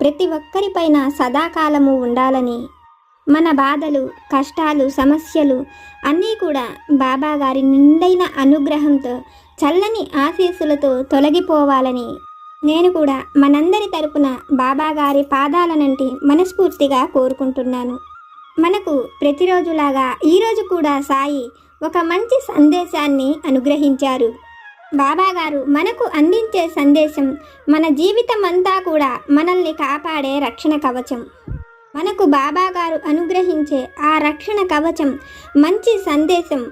ప్రతి ఒక్కరిపైన సదాకాలము ఉండాలని. మన బాధలు కష్టాలు సమస్యలు అన్నీ కూడా బాబాగారి నిండైన అనుగ్రహంతో చల్లని ఆశీస్సులతో తొలగిపోవాలని. నేను కూడా మనందరి తరపున బాబా గారి పాదాలనంటి మనస్ఫూర్తిగా కోరుకుంటున్నాను. మనకు ప్రతిరోజులాగా ఈరోజు కూడా సాయి ఒక మంచి సందేశాన్ని అనుగ్రహించారు. బాబాగారు మనకు అందించే సందేశం మన జీవితం అంతా కూడా మనల్ని కాపాడే రక్షణ కవచం. మనకు బాబాగారు అనుగ్రహించే ఆ రక్షణ కవచం మంచి సందేశం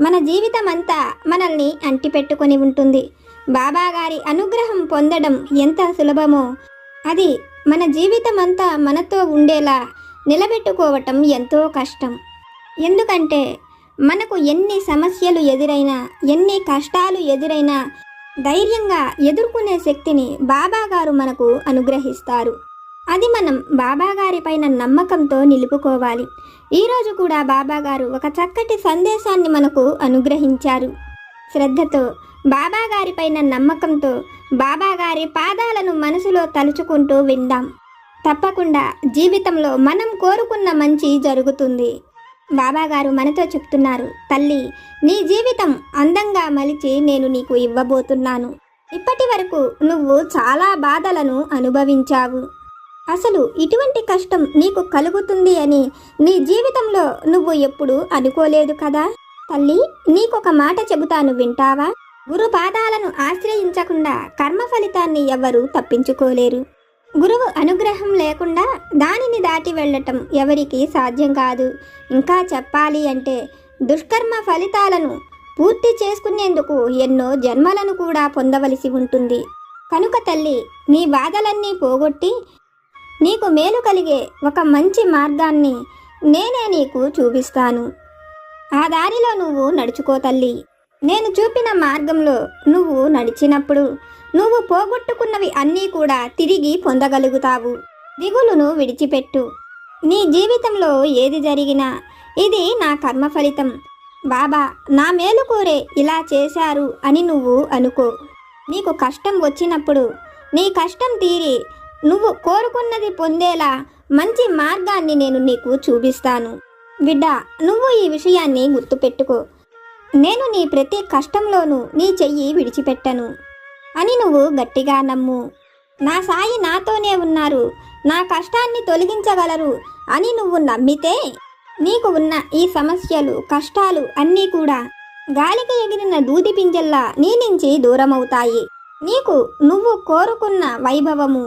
మన జీవితం అంతా మనల్ని అంటిపెట్టుకొని ఉంటుంది. బాబాగారి అనుగ్రహం పొందడం ఎంత సులభమో అది మన జీవితం అంతా మనతో ఉండేలా నిలబెట్టుకోవటం ఎంతో కష్టం. ఎందుకంటే మనకు ఎన్ని సమస్యలు ఎదురైనా ఎన్ని కష్టాలు ఎదురైనా ధైర్యంగా ఎదుర్కొనే శక్తిని బాబాగారు మనకు అనుగ్రహిస్తారు. అది మనం బాబాగారి పైన నమ్మకంతో నిలుపుకోవాలి. ఈరోజు కూడా బాబాగారు ఒక చక్కటి సందేశాన్ని మనకు అనుగ్రహించారు. శ్రద్ధతో బాబాగారి పైన నమ్మకంతో బాబాగారి పాదాలను మనసులో తలుచుకుంటూ విందాం. తప్పకుండా జీవితంలో మనం కోరుకున్న మంచి జరుగుతుంది. బాబాగారు మనతో చెప్తున్నారు తల్లి నీ జీవితం అందంగా మలిచి నేను నీకు ఇవ్వబోతున్నాను. ఇప్పటి వరకు నువ్వు చాలా బాధలను అనుభవించావు. అసలు ఇటువంటి కష్టం నీకు కలుగుతుంది అని నీ జీవితంలో నువ్వు ఎప్పుడు అనుకోలేదు కదా? తల్లి నీకొక మాట చెబుతాను వింటావా? గురు పాదాలను ఆశ్రయించకుండా కర్మ ఫలితాన్ని ఎవ్వరూ తప్పించుకోలేరు. గురువు అనుగ్రహం లేకుండా దానిని దాటి వెళ్ళటం ఎవరికీ సాధ్యం కాదు. ఇంకా చెప్పాలి అంటే దుష్కర్మ ఫలితాలను పూర్తి చేసుకునేందుకు ఎన్నో జన్మలను కూడా పొందవలసి ఉంటుంది. కనుక తల్లి నీ బాధలన్నీ పోగొట్టి నీకు మేలు కలిగే ఒక మంచి మార్గాన్ని నేనే నీకు చూపిస్తాను. ఆ దారిలో నువ్వు నడుచుకో తల్లి. నేను చూపిన మార్గంలో నువ్వు నడిచినప్పుడు నువ్వు పోగొట్టుకున్నవి అన్నీ కూడా తిరిగి పొందగలుగుతావు. దిగులును విడిచిపెట్టు. నీ జీవితంలో ఏది జరిగినా ఇది నా కర్మ ఫలితం. బాబా నా మేలు కోరే ఇలా చేశారు అని నువ్వు అనుకో. నీకు కష్టం వచ్చినప్పుడు నీ కష్టం తీరి నువ్వు కోరుకున్నది పొందేలా మంచి మార్గాన్ని నేను నీకు చూపిస్తాను. బిడ్డ నువ్వు ఈ విషయాన్ని గుర్తుపెట్టుకో. నేను నీ ప్రతి కష్టంలోనూ నీ చెయ్యి విడిచిపెట్టను అని నువ్వు గట్టిగా నమ్ము. నా సాయి నాతోనే ఉన్నారు. నా కష్టాన్ని తొలగించగలరు అని నువ్వు నమ్మితే నీకు ఉన్న ఈ సమస్యలు కష్టాలు అన్నీ కూడా గాలికి ఎగిరిన దూది పింజల్లా నీ నుంచి దూరమవుతాయి. నీకు నువ్వు కోరుకున్న వైభవము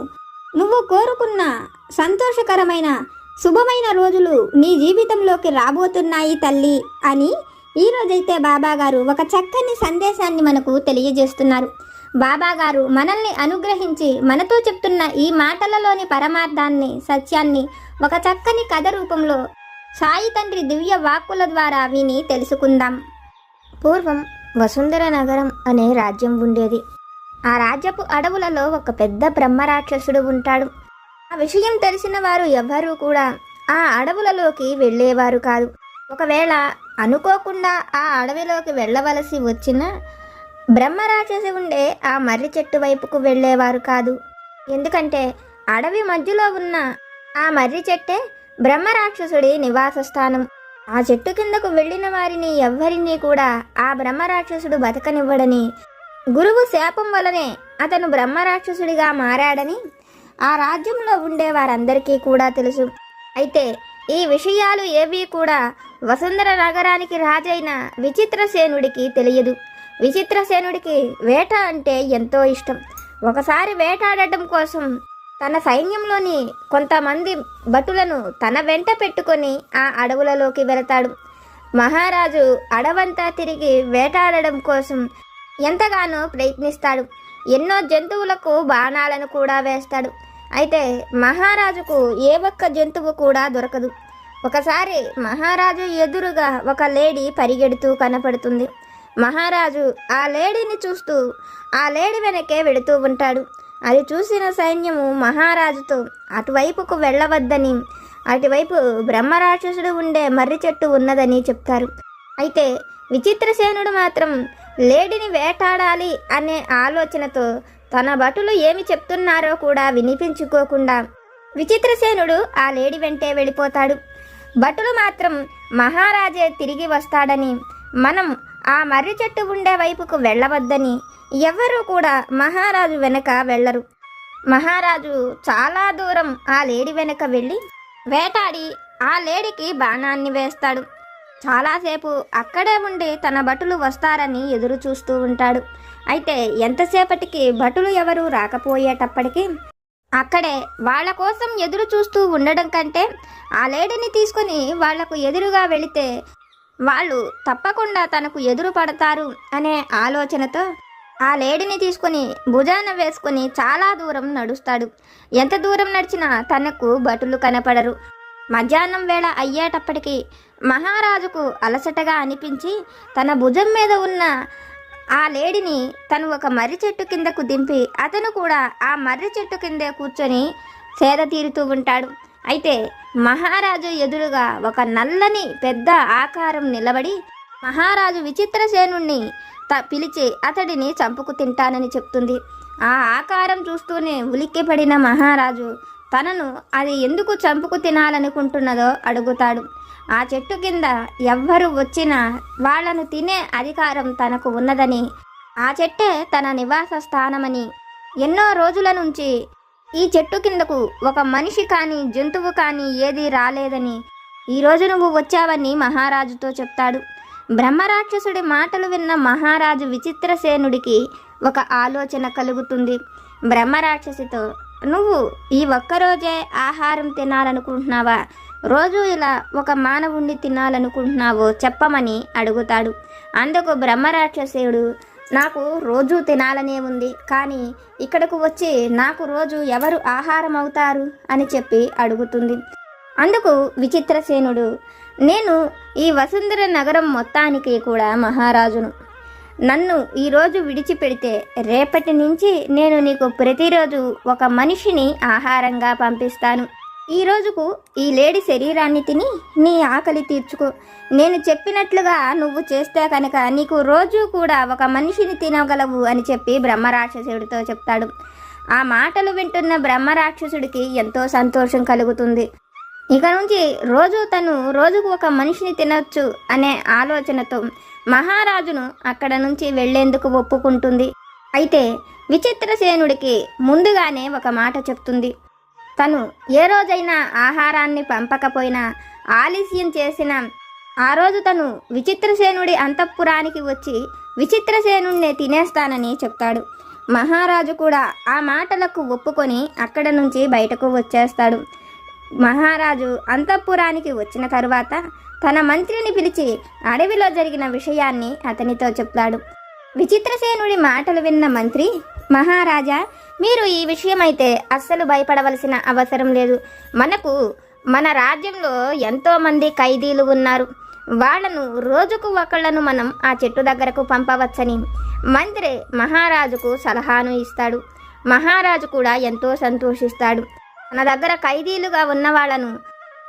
నువ్వు కోరుకున్న సంతోషకరమైన శుభమైన రోజులు నీ జీవితంలోకి రాబోతున్నాయి తల్లి అని ఈరోజైతే బాబా గారు ఒక చక్కని సందేశాన్ని మనకు తెలియజేస్తున్నారు. బాబా గారు మనల్ని అనుగ్రహించి మనతో చెప్తున్న ఈ మాటలలోని పరమార్థాన్ని సత్యాన్ని ఒక చక్కని కథ రూపంలో సాయి తండ్రి దివ్య వాక్కుల ద్వారా విని తెలుసుకుందాం. పూర్వం వసుంధర నగరం అనే రాజ్యం ఉండేది. ఆ రాజ్యపు అడవులలో ఒక పెద్ద బ్రహ్మరాక్షసుడు ఉంటాడు. ఆ విషయం తెలిసిన వారు ఎవ్వరూ కూడా ఆ అడవులలోకి వెళ్ళేవారు కాదు. ఒకవేళ అనుకోకుండా ఆ అడవిలోకి వెళ్ళవలసి వచ్చిన బ్రహ్మరాక్షసి ఉండే ఆ మర్రి చెట్టు వైపుకు వెళ్ళేవారు కాదు. ఎందుకంటే అడవి మధ్యలో ఉన్న ఆ మర్రి చెట్టే బ్రహ్మరాక్షసుడి నివాస స్థానం ఆ చెట్టు కిందకు వెళ్ళిన వారిని ఎవ్వరినీ కూడా ఆ బ్రహ్మరాక్షసుడు బతకనివ్వడని గురువు శాపం వలనే అతను బ్రహ్మరాక్షసుడిగా మారాడని ఆ రాజ్యంలో ఉండే వారందరికీ కూడా తెలుసు. అయితే ఈ విషయాలు ఏవీ కూడా వసుంధర నగరానికి రాజైన విచిత్రసేనుడికి తెలియదు. విచిత్రసేనుడికి వేట అంటే ఎంతో ఇష్టం. ఒకసారి వేటాడటం కోసం తన సైన్యంలోని కొంతమంది భటులను తన వెంట పెట్టుకొని ఆ అడవులలోకి వెళతాడు. మహారాజు అడవంతా తిరిగి వేటాడడం కోసం ఎంతగానో ప్రయత్నిస్తాడు. ఎన్నో జంతువులకు బాణాలను కూడా వేస్తాడు. అయితే మహారాజుకు ఏ ఒక్క జంతువు కూడా దొరకదు. ఒకసారి మహారాజు ఎదురుగా ఒక లేడీ పరిగెడుతూ కనపడుతుంది. మహారాజు ఆ లేడీని చూస్తూ ఆ లేడీ వెనకే వెడుతూ ఉంటాడు. అది చూసిన సైన్యము మహారాజుతో అటువైపుకు వెళ్ళవద్దని అటువైపు బ్రహ్మరాక్షసుడు ఉండే మర్రి చెట్టు ఉన్నదని చెప్తారు. అయితే విచిత్రసేనుడు మాత్రం లేడిని వేటాడాలి అనే ఆలోచనతో తన భటులు ఏమి చెప్తున్నారో కూడా వినిపించుకోకుండా విచిత్రసేనుడు ఆ లేడి వెంటే వెళ్ళిపోతాడు. భటులు మాత్రం మహారాజే తిరిగి వస్తాడని మనం ఆ మర్రి చెట్టు ఉండే వైపుకు వెళ్ళవద్దని ఎవ్వరూ కూడా మహారాజు వెనక వెళ్ళరు. మహారాజు చాలా దూరం ఆ లేడి వెనక వెళ్ళి వేటాడి ఆ లేడికి బాణాన్ని వేస్తాడు. చాలాసేపు అక్కడే ఉండి తన భటులు వస్తారని ఎదురు చూస్తూ ఉంటాడు. అయితే ఎంతసేపటికి భటులు ఎవరు రాకపోయేటప్పటికి అక్కడే వాళ్ళ కోసం ఎదురు చూస్తూ ఉండడం కంటే ఆ లేడీని తీసుకొని వాళ్ళకు ఎదురుగా వెళితే వాళ్ళు తప్పకుండా తనకు ఎదురు పడతారు అనే ఆలోచనతో ఆ లేడీని తీసుకొని భుజాన వేసుకొని చాలా దూరం నడుస్తాడు. ఎంత దూరం నడిచినా తనకు భటులు కనపడరు. మధ్యాహ్నం వేళ అయ్యేటప్పటికి మహారాజుకు అలసటగా అనిపించి తన భుజం మీద ఉన్న ఆ లేడిని తను ఒక మర్రి చెట్టు కిందకు దింపి అతను కూడా ఆ మర్రి చెట్టు కిందే కూర్చొని సేద తీరుతూ ఉంటాడు. అయితే మహారాజు ఎదురుగా ఒక నల్లని పెద్ద ఆకారం నిలబడి మహారాజు విచిత్రసేనుణ్ణి త పిలిచి అతడిని చంపుకు తింటానని చెప్తుంది. ఆ ఆకారం చూస్తూనే ఉలిక్కిపడిన మహారాజు తనను అది ఎందుకు చంపుకు తినాలనుకుంటున్నదో అడుగుతాడు. ఆ చెట్టు కింద ఎవ్వరు వచ్చినా వాళ్ళను తినే అధికారం తనకు ఉన్నదని. ఆ చెట్టే తన నివాస స్థానమని. ఎన్నో రోజుల నుంచి ఈ చెట్టు కిందకు ఒక మనిషి కానీ జంతువు కానీ ఏదీ రాలేదని. ఈరోజు నువ్వు వచ్చావని మహారాజుతో చెప్తాడు. బ్రహ్మరాక్షసుడి మాటలు విన్న మహారాజు విచిత్రసేనుడికి ఒక ఆలోచన కలుగుతుంది. బ్రహ్మరాక్షసితో నువ్వు ఈ ఒక్కరోజే ఆహారం తినాలనుకుంటున్నావా? రోజు ఇలా ఒక మానవుణ్ణి తినాలనుకుంటున్నావో చెప్పమని అడుగుతాడు. అందుకు బ్రహ్మరాక్షసుడు నాకు రోజు తినాలనే ఉంది కానీ ఇక్కడకు వచ్చి నాకు రోజు ఎవరు ఆహారం అవుతారు అని చెప్పి అడుగుతుంది. అందుకు విచిత్రసేనుడు నేను ఈ వసుంధర నగరం మొత్తానికి కూడా మహారాజును. నన్ను ఈరోజు విడిచిపెడితే రేపటి నుంచి నేను నీకు ప్రతిరోజు ఒక మనిషిని ఆహారంగా పంపిస్తాను. ఈ రోజుకు ఈ లేడీ శరీరాన్ని తిని నీ ఆకలి తీర్చుకో. నేను చెప్పినట్లుగా నువ్వు చేస్తే కనుక నీకు రోజు కూడా ఒక మనిషిని తినగలవు అని చెప్పి బ్రహ్మరాక్షసుడితో చెప్తాడు. ఆ మాటలు వింటున్న బ్రహ్మరాక్షసుడికి ఎంతో సంతోషం కలుగుతుంది. ఇక నుంచి రోజు తను రోజుకు ఒక మనిషిని తినొచ్చు అనే ఆలోచనతో మహారాజును అక్కడ నుంచి వెళ్ళేందుకు ఒప్పుకుంటుంది. అయితే విచిత్రసేనుడికి ముందుగానే ఒక మాట చెప్తుంది. తను ఏ రోజైనా ఆహారాన్ని పంపకపోయినా ఆలస్యం చేసిన ఆ రోజు తను విచిత్రసేనుడి అంతఃపురానికి వచ్చి విచిత్రసేనుణ్ణి తినేస్తానని చెప్తాడు. మహారాజు కూడా ఆ మాటలకు ఒప్పుకొని అక్కడ నుంచి బయటకు వచ్చేస్తాడు. మహారాజు అంతఃపురానికి వచ్చిన తరువాత తన మంత్రిని పిలిచి అడవిలో జరిగిన విషయాన్ని అతనితో చెప్తాడు. విచిత్రసేనుడి మాటలు విన్న మంత్రి మహారాజా మీరు ఈ విషయమైతే అస్సలు భయపడవలసిన అవసరం లేదు. మనకు మన రాజ్యంలో ఎంతోమంది ఖైదీలు ఉన్నారు. వాళ్ళను రోజుకు ఒకళ్ళను మనం ఆ చెట్టు దగ్గరకు పంపవచ్చని మంత్రి మహారాజుకు సలహాను ఇస్తాడు. మహారాజు కూడా ఎంతో సంతోషిస్తాడు. తన దగ్గర ఖైదీలుగా ఉన్న వాళ్ళను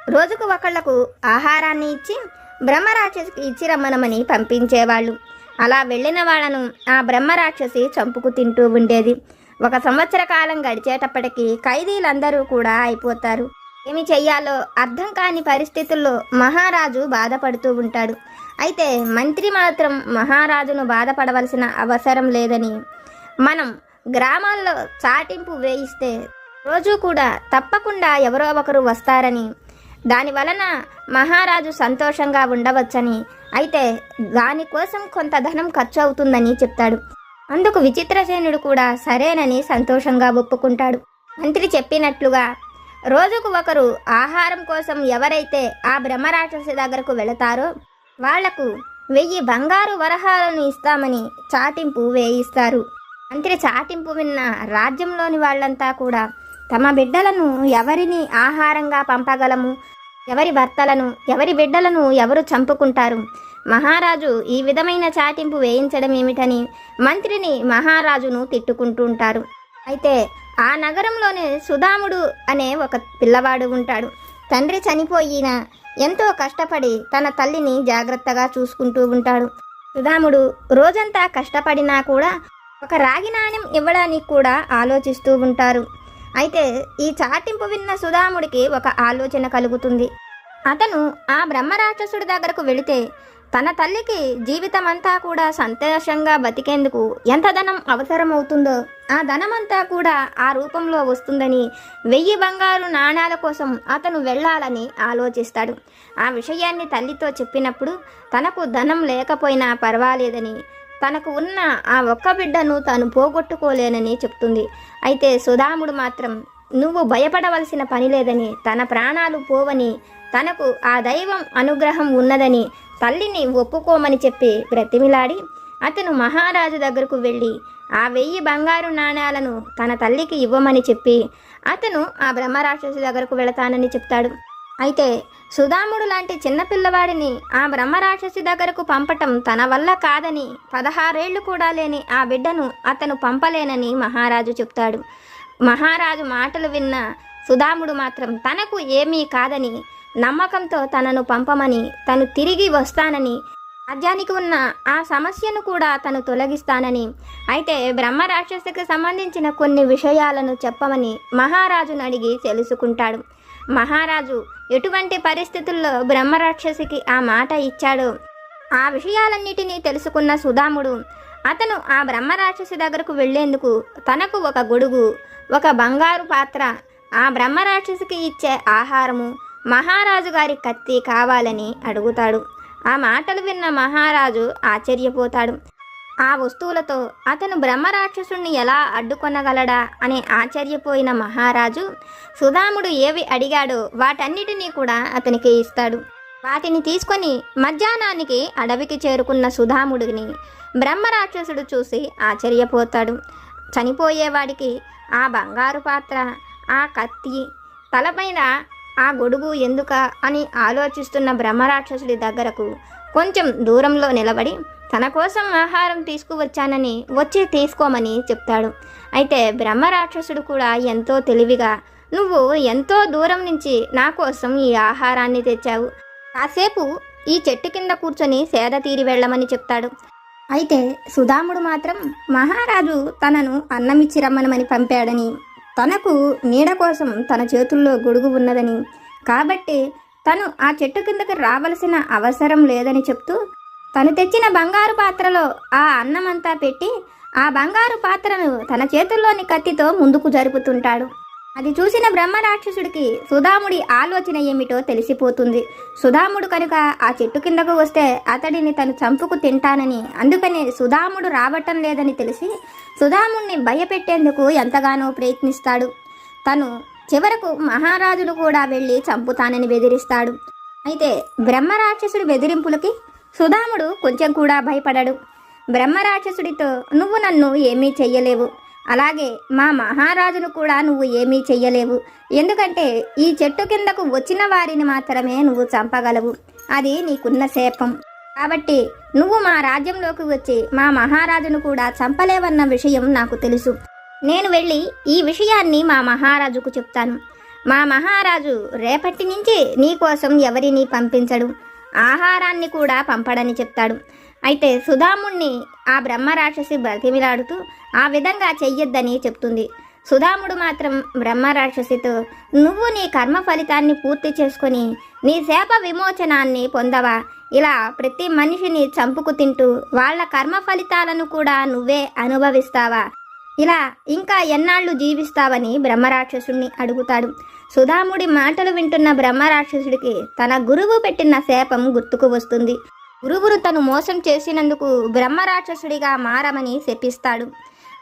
రోజుకు ఒకళ్ళకు ఆహారాన్ని ఇచ్చి బ్రహ్మరాక్షసికి ఇచ్చి రమ్మనమని పంపించేవాళ్ళు. అలా వెళ్ళిన వాళ్ళను ఆ బ్రహ్మరాక్షసి చంపుకు తింటూ ఉండేది. ఒక సంవత్సర కాలం గడిచేటప్పటికీ ఖైదీలందరూ కూడా అయిపోతారు. ఏమి చెయ్యాలో అర్థం కాని పరిస్థితుల్లో మహారాజు బాధపడుతూ ఉంటాడు. అయితే మంత్రి మాత్రం మహారాజును బాధపడవలసిన అవసరం లేదని మనం గ్రామాల్లో చాటింపు వేయిస్తే రోజు కూడా తప్పకుండా ఎవరో ఒకరు వస్తారని దాని వలన మహారాజు సంతోషంగా ఉండవచ్చని. అయితే దానికోసం కొంత ధనం ఖర్చు అవుతుందని చెప్తాడు. అందుకు విచిత్రసేనుడు కూడా సరేనని సంతోషంగా ఒప్పుకుంటాడు. మంత్రి చెప్పినట్లుగా రోజుకు ఒకరు ఆహారం కోసం ఎవరైతే ఆ బ్రహ్మరాక్షసి దగ్గరకు వెళతారో వాళ్ళకు వెయ్యి బంగారు వరహాలను ఇస్తామని చాటింపు వేయిస్తారు. మంత్రి చాటింపు విన్న రాజ్యంలోని వాళ్ళంతా కూడా తమ బిడ్డలను ఎవరిని ఆహారంగా పంపగలము? ఎవరి భర్తలను ఎవరి బిడ్డలను ఎవరు చంపుకుంటారు? మహారాజు ఈ విధమైన చాటింపు వేయించడం ఏమిటని మంత్రిని మహారాజును తిట్టుకుంటూ ఉంటారు. అయితే ఆ నగరంలోనే సుధాముడు అనే ఒక పిల్లవాడు ఉంటాడు. తండ్రి చనిపోయిన ఎంతో కష్టపడి తన తల్లిని జాగ్రత్తగా చూసుకుంటూ ఉంటాడు. సుధాముడు రోజంతా కష్టపడినా కూడా ఒక రాగి నాణ్యం ఇవ్వడానికి కూడా ఆలోచిస్తూ ఉంటారు. అయితే ఈ చాటింపు విన్న సుధాముడికి ఒక ఆలోచన కలుగుతుంది. అతను ఆ బ్రహ్మరాక్షసుడి దగ్గరకు వెళితే తన తల్లికి జీవితమంతా కూడా సంతోషంగా బతికేందుకు ఎంత ధనం అవసరమవుతుందో ఆ ధనమంతా కూడా ఆ రూపంలో వస్తుందని వెయ్యి బంగారు నాణాల కోసం అతను వెళ్ళాలని ఆలోచిస్తాడు. ఆ విషయాన్ని తల్లితో చెప్పినప్పుడు తనకు ధనం లేకపోయినా పర్వాలేదని తనకు ఉన్న ఆ ఒక్క బిడ్డను తాను పోగొట్టుకోలేనని చెప్తుంది. అయితే సుధాముడు మాత్రం నువ్వు భయపడవలసిన పని లేదని తన ప్రాణాలు పోవని తనకు ఆ దైవం అనుగ్రహం ఉన్నదని తల్లిని ఒప్పుకోమని చెప్పి బ్రతిమిలాడి అతను మహారాజు దగ్గరకు వెళ్ళి ఆ వెయ్యి బంగారు నాణ్యాలను తన తల్లికి ఇవ్వమని చెప్పి అతను ఆ బ్రహ్మరాక్షసు దగ్గరకు వెళతానని చెప్తాడు. అయితే సుధాముడు లాంటి చిన్నపిల్లవాడిని ఆ బ్రహ్మరాక్షసి దగ్గరకు పంపటం తన వల్ల కాదని పదహారేళ్ళు కూడా లేని ఆ బిడ్డను అతను పంపలేనని మహారాజు చెప్తాడు. మహారాజు మాటలు విన్న సుధాముడు మాత్రం తనకు ఏమీ కాదని నమ్మకంతో తనను పంపమని తను తిరిగి వస్తానని రాజ్యానికి ఉన్న ఆ సమస్యను కూడా తను తొలగిస్తానని అయితే బ్రహ్మరాక్షసుకి సంబంధించిన కొన్ని విషయాలను చెప్పమని మహారాజును అడిగి తెలుసుకుంటాడు. మహారాజు ఎటువంటి పరిస్థితుల్లో బ్రహ్మరాక్షసికి ఆ మాట ఇచ్చాడు? ఆ విషయాలన్నిటినీ తెలుసుకున్న సుధాముడు అతను ఆ బ్రహ్మరాక్షసి దగ్గరకు వెళ్ళేందుకు తనకు ఒక గొడుగు ఒక బంగారు పాత్ర ఆ బ్రహ్మరాక్షసికి ఇచ్చే ఆహారము మహారాజు గారి కత్తి కావాలని అడుగుతాడు. ఆ మాటలు విన్న మహారాజు ఆశ్చర్యపోతాడు. ఆ వస్తువులతో అతను బ్రహ్మరాక్షసుణ్ణి ఎలా అడ్డుకొనగలడా అని ఆశ్చర్యపోయిన మహారాజు సుధాముడు ఏవి అడిగాడో వాటన్నిటినీ కూడా అతనికి ఇస్తాడు. వాటిని తీసుకొని మధ్యాహ్నానికి అడవికి చేరుకున్న సుధాముడిని బ్రహ్మరాక్షసుడు చూసి ఆశ్చర్యపోతాడు. చనిపోయేవాడికి ఆ బంగారు పాత్ర ఆ కత్తి తలపైన ఆ గొడుగు ఎందుక అని ఆలోచిస్తున్న బ్రహ్మరాక్షసుడి దగ్గరకు కొంచెం దూరంలో నిలబడి తన కోసం ఆహారం తీసుకువచ్చానని వచ్చి తీసుకోమని చెప్తాడు. అయితే బ్రహ్మరాక్షసుడు కూడా ఎంతో తెలివిగా నువ్వు ఎంతో దూరం నుంచి నా కోసం ఈ ఆహారాన్ని తెచ్చావు. కాసేపు ఈ చెట్టు కింద కూర్చొని సేద తీరి వెళ్ళమని చెప్తాడు. అయితే సుధాముడు మాత్రం మహారాజు తనను అన్నమిచ్చి రమ్మనమని పంపాడని తనకు నీడ కోసం తన చేతుల్లో గొడుగు ఉన్నదని. కాబట్టి తను ఆ చెట్టు కిందకి రావలసిన అవసరం లేదని చెప్తూ తను తెచ్చిన బంగారు పాత్రలో ఆ అన్నమంతా పెట్టి ఆ బంగారు పాత్రను తన చేతుల్లోని కత్తితో ముందుకు జరుపుతుంటాడు. అది చూసిన బ్రహ్మ రాక్షసుడికి సుధాముడి ఆలోచన ఏమిటో తెలిసిపోతుంది. సుధాముడు కనుక ఆ చెట్టు కిందకు వస్తే అతడిని తను చంపుకు తింటానని అందుకని సుధాముడు రావటం లేదని తెలిసి సుధాముణ్ణి భయపెట్టేందుకు ఎంతగానో ప్రయత్నిస్తాడు. తను చివరకు మహారాజును కూడా వెళ్ళి చంపుతానని బెదిరిస్తాడు. అయితే బ్రహ్మరాక్షసుడి బెదిరింపులకి సుధాముడు కొంచెం కూడా భయపడడు. బ్రహ్మరాక్షసుడితో నువ్వు నన్ను ఏమీ చెయ్యలేవు. అలాగే మా మహారాజును కూడా నువ్వు ఏమీ చెయ్యలేవు. ఎందుకంటే ఈ చెట్టు కిందకు వచ్చిన వారిని మాత్రమే నువ్వు చంపగలవు. అది నీకున్న శాపం. కాబట్టి నువ్వు మా రాజ్యంలోకి వచ్చి మా మహారాజును కూడా చంపలేవన్న విషయం నాకు తెలుసు. నేను వెళ్ళి ఈ విషయాన్ని మా మహారాజుకు చెప్తాను. మా మహారాజు రేపటి నుంచి నీకోసం ఎవరిని పంపించడు. ఆహారాన్ని కూడా పంపడని చెప్తాడు. అయితే సుధాముణ్ణి ఆ బ్రహ్మరాక్షసి బ్రతిమిలాడుతూ ఆ విధంగా చెయ్యొద్దని చెప్తుంది. సుధాముడు మాత్రం బ్రహ్మరాక్షసితో నువ్వు నీ కర్మ ఫలితాన్ని పూర్తి చేసుకొని నీ శాప విమోచనాన్ని పొందవా? ఇలా ప్రతి మనిషిని చంపుకు తింటూ వాళ్ళ కర్మ ఫలితాలను కూడా నువ్వే అనుభవిస్తావా? ఇలా ఇంకా ఎన్నాళ్ళు జీవిస్తావని బ్రహ్మరాక్షసుడిని అడుగుతాడు. సుధాముడి మాటలు వింటున్న బ్రహ్మరాక్షసుడికి తన గురువు పెట్టిన శాపం గుర్తుకు వస్తుంది. గురువును తను మోసం చేసినందుకు బ్రహ్మరాక్షసుడిగా మారమని శపిస్తాడు.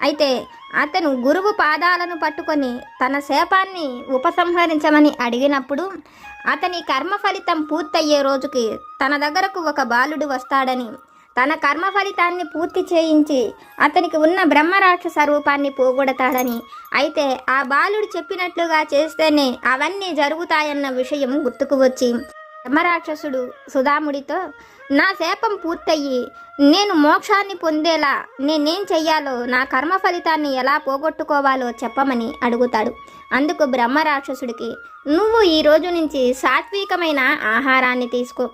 అయితే అతను గురువు పాదాలను పట్టుకొని తన శాపాన్ని ఉపసంహరించమని అడిగినప్పుడు అతని కర్మ ఫలితం పూర్తయ్యే రోజుకి తన దగ్గరకు ఒక బాలుడు వస్తాడని తన కర్మ ఫలితాన్ని పూర్తి చేయించి అతనికి ఉన్న బ్రహ్మరాక్షస రూపాన్ని పోగొడతాడని. అయితే ఆ బాలుడు చెప్పినట్లుగా చేస్తేనే అవన్నీ జరుగుతాయన్న విషయం గుర్తుకు వచ్చి బ్రహ్మరాక్షసుడు సుధాముడితో నా శాపం పూర్తయ్యి నేను మోక్షాన్ని పొందేలా నేనేం చెయ్యాలో నా కర్మ ఫలితాన్ని ఎలా పోగొట్టుకోవాలో చెప్పమని అడుగుతాడు. అందుకు బ్రహ్మరాక్షసుడికి నువ్వు ఈ రోజు నుంచి సాత్వికమైన ఆహారాన్ని తీసుకో.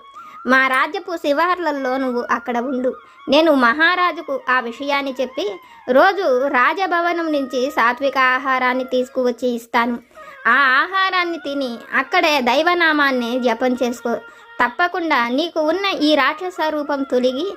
మా రాజ్యపు శివార్లలో నువ్వు అక్కడ ఉండు. నేను మహారాజుకు ఆ విషయాన్ని చెప్పి రోజు రాజభవనం నుంచి సాత్విక ఆహారాన్ని తీసుకువచ్చి ఇస్తాను. ఆ ఆహారాన్ని తిని అక్కడే దైవనామాన్ని జపం చేసుకో. తప్పకుండా నీకు ఉన్న ఈ రాక్షస రూపం తొలగి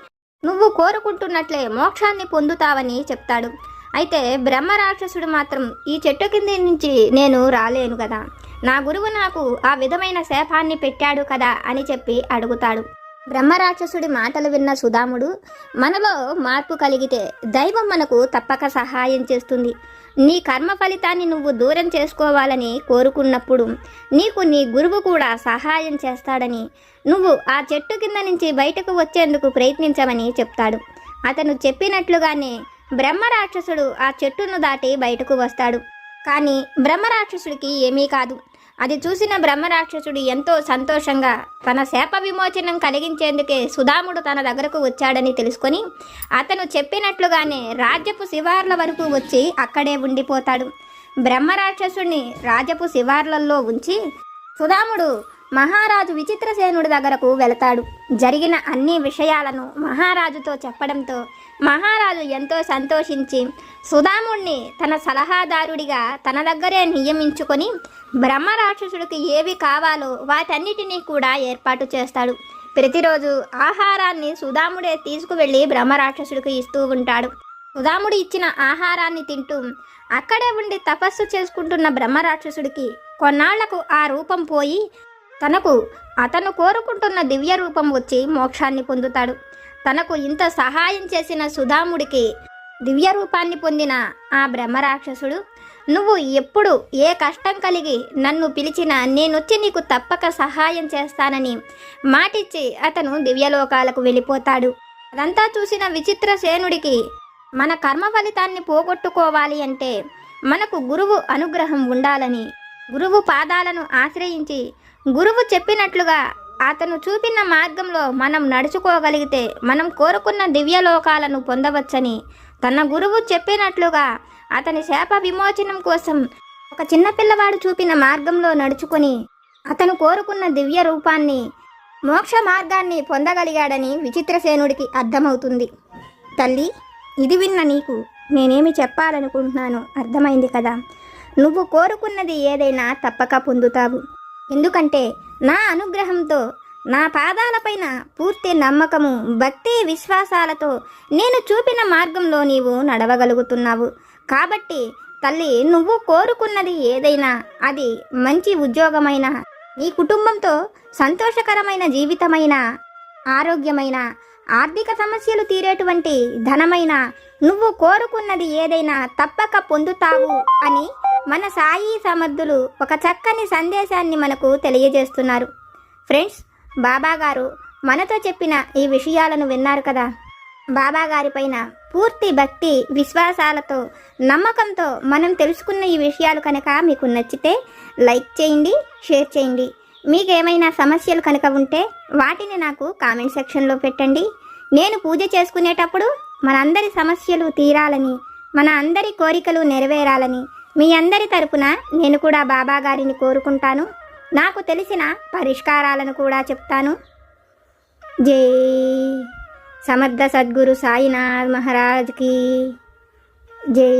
నువ్వు కోరుకుంటున్నట్లే మోక్షాన్ని పొందుతావని చెప్తాడు. అయితే బ్రహ్మ రాక్షసుడు మాత్రం ఈ చెట్టు కింద నుంచి నేను రాలేను కదా. నా గురువు నాకు ఆ విధమైన శాపాన్ని పెట్టాడు కదా అని చెప్పి అడుగుతాడు. బ్రహ్మరాక్షసుడి మాటలు విన్న సుధాముడు మనలో మార్పు కలిగితే దైవం మనకు తప్పక సహాయం చేస్తుంది. నీ కర్మ ఫలితాన్ని నువ్వు దూరం చేసుకోవాలని కోరుకున్నప్పుడు నీకు నీ గురువు కూడా సహాయం చేస్తాడని నువ్వు ఆ చెట్టు కింద నుంచి బయటకు వచ్చేందుకు ప్రయత్నించమని చెప్తాడు. అతను చెప్పినట్లుగానే బ్రహ్మరాక్షసుడు ఆ చెట్టును దాటి బయటకు వస్తాడు. కానీ బ్రహ్మరాక్షసుడికి ఏమీ కాదు. అది చూసిన బ్రహ్మరాక్షసుడు ఎంతో సంతోషంగా తన శాప విమోచనం కలిగించేందుకే సుధాముడు తన దగ్గరకు వచ్చాడని తెలుసుకొని అతను చెప్పినట్లుగానే రాజ్యపు శివార్ల వరకు వచ్చి అక్కడే ఉండిపోతాడు. బ్రహ్మరాక్షసుడిని రాజ్యపు శివార్లలో ఉంచి సుధాముడు మహారాజు విచిత్రసేనుడి దగ్గరకు వెళతాడు. జరిగిన అన్ని విషయాలను మహారాజుతో చెప్పడంతో మహారాజు ఎంతో సంతోషించి సుధాముణ్ణి తన సలహాదారుడిగా తన దగ్గరే నియమించుకొని బ్రహ్మరాక్షసుడికి ఏవి కావాలో వాటన్నిటినీ కూడా ఏర్పాటు చేస్తాడు. ప్రతిరోజు ఆహారాన్ని సుధాముడే తీసుకువెళ్ళి బ్రహ్మరాక్షసుడికి ఇస్తూ ఉంటాడు. సుధాముడు ఇచ్చిన ఆహారాన్ని తింటూ అక్కడే ఉండి తపస్సు చేసుకుంటున్న బ్రహ్మరాక్షసుడికి కొన్నాళ్ళకు ఆ రూపం పోయి తనకు అతను కోరుకుంటున్న దివ్య రూపం వచ్చి మోక్షాన్ని పొందుతాడు. తనకు ఇంత సహాయం చేసిన సుధాముడికి దివ్య రూపాన్ని పొందిన ఆ బ్రహ్మరాక్షసుడు నువ్వు ఎప్పుడు ఏ కష్టం కలిగి నన్ను పిలిచినా నేనొచ్చి నీకు తప్పక సహాయం చేస్తానని మాటిచ్చి అతను దివ్యలోకాలకు వెళ్ళిపోతాడు. అదంతా చూసిన విచిత్ర సేనుడికి మన కర్మ ఫలితాన్ని పోగొట్టుకోవాలి అంటే మనకు గురువు అనుగ్రహం ఉండాలని గురువు పాదాలను ఆశ్రయించి గురువు చెప్పినట్లుగా అతను చూపిన మార్గంలో మనం నడుచుకోగలిగితే మనం కోరుకున్న దివ్యలోకాలను పొందవచ్చని తన గురువు చెప్పినట్లుగా అతని శాప విమోచనం కోసం ఒక చిన్న పిల్లవాడు చూపిన మార్గంలో నడుచుకొని అతను కోరుకున్న దివ్య రూపాన్ని మోక్ష మార్గాన్ని పొందగలిగాడని విచిత్రసేనుడికి అర్థమవుతుంది. తల్లి ఇది విన్న నీకు నేనేమి చెప్పాలనుకుంటున్నాను అర్థమైంది కదా. నువ్వు కోరుకున్నది ఏదైనా తప్పక పొందుతావు. ఎందుకంటే నా అనుగ్రహంతో నా పాదాలపైన పూర్తి నమ్మకము భక్తి విశ్వాసాలతో నేను చూపిన మార్గంలో నీవు నడవగలుగుతున్నావు. కాబట్టి తల్లి నువ్వు కోరుకున్నది ఏదైనా అది మంచి ఉద్యోగమైన నీ కుటుంబంతో సంతోషకరమైన జీవితమైన ఆరోగ్యమైన ఆర్థిక సమస్యలు తీరేటువంటి ధనమైన నువ్వు కోరుకున్నది ఏదైనా తప్పక పొందుతావు అని మన సాయి సమర్థులు ఒక చక్కని సందేశాన్ని మనకు తెలియజేస్తున్నారు. ఫ్రెండ్స్ బాబా గారు మనతో చెప్పిన ఈ విషయాలను విన్నారు కదా? బాబా గారిపైన పూర్తి భక్తి విశ్వాసాలతో నమ్మకంతో మనం తెలుసుకున్న ఈ విషయాలు కనుక మీకు నచ్చితే లైక్ చేయండి షేర్ చేయండి. మీకేమైనా సమస్యలు కనుక ఉంటే వాటిని నాకు కామెంట్ సెక్షన్లో పెట్టండి. నేను పూజ చేసుకునేటప్పుడు మనందరి సమస్యలు తీరాలని మన అందరి కోరికలు నెరవేరాలని మీ అందరి తరపున నేను కూడా బాబా గారిని కోరుకుంటాను. నాకు తెలిసిన పరిష్కారాలను కూడా చెప్తాను. జై సమర్థ సద్గురు సాయినాథ్ మహారాజ్కి జై